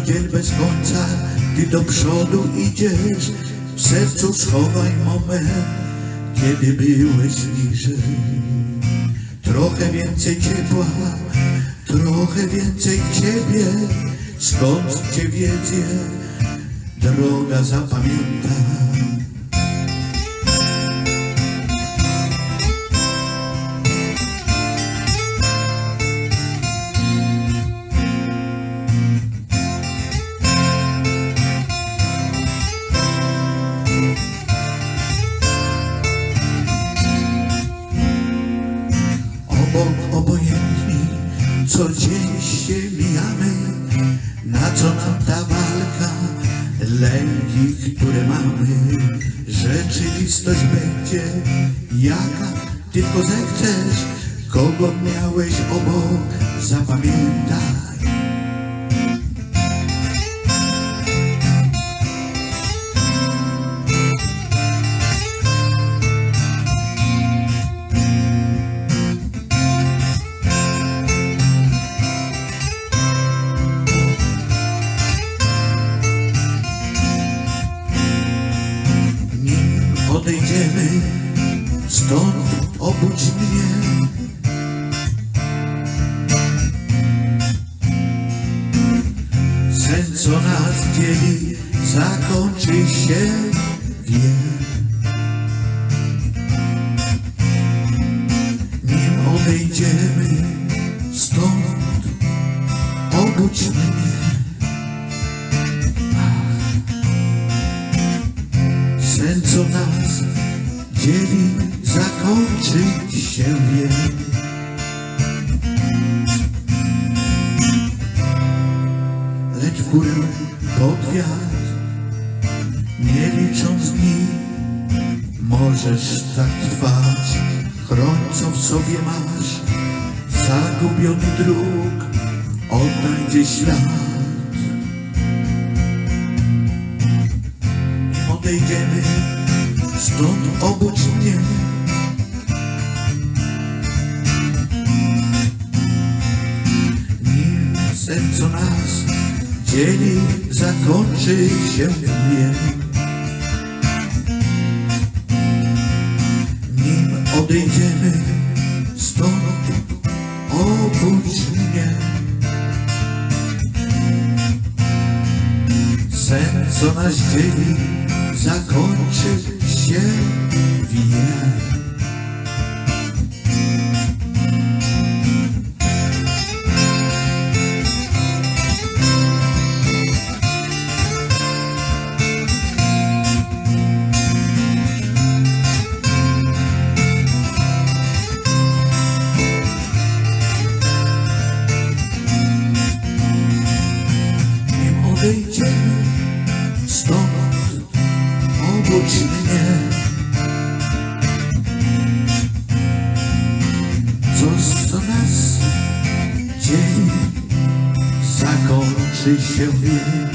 dzień bez końca, ty do przodu idziesz, w sercu schowaj moment, kiedy byłeś niżej. Trochę więcej ciepła, trochę więcej ciebie, skąd cię wiedzie, droga zapamięta. Co nam ta walka, lęki, które mamy. Rzeczywistość będzie jaka tylko zechcesz, kogo miałeś obok, zapamiętaj. Stąd, obudź mnie. Sen, co nas dzieli, zakończy się, wiem. Nim odejdziemy stąd, obudź mnie. Sen, co nas dzieli, zakończy się, wiem. Lecz w górę pod wiatr, nie licząc dni, możesz tak trwać, chroń co w sobie masz, zagubiony dróg, odnajdzie ślad. Odejdziemy, stąd obudź mnie. Sen, co nas dzieli, zakończy się dniem. Nim odejdziemy, stąd obudź mnie. Sen, co nas dzieli, zakończy się odejdziemy stąd, obudź mnie. Co nas dzieli, zakończy się wie.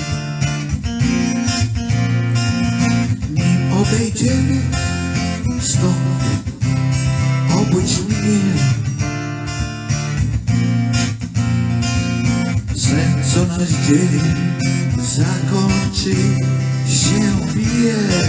Nim odejdziemy stąd, obudź mnie. Co nas dzieli, zakończy się wie.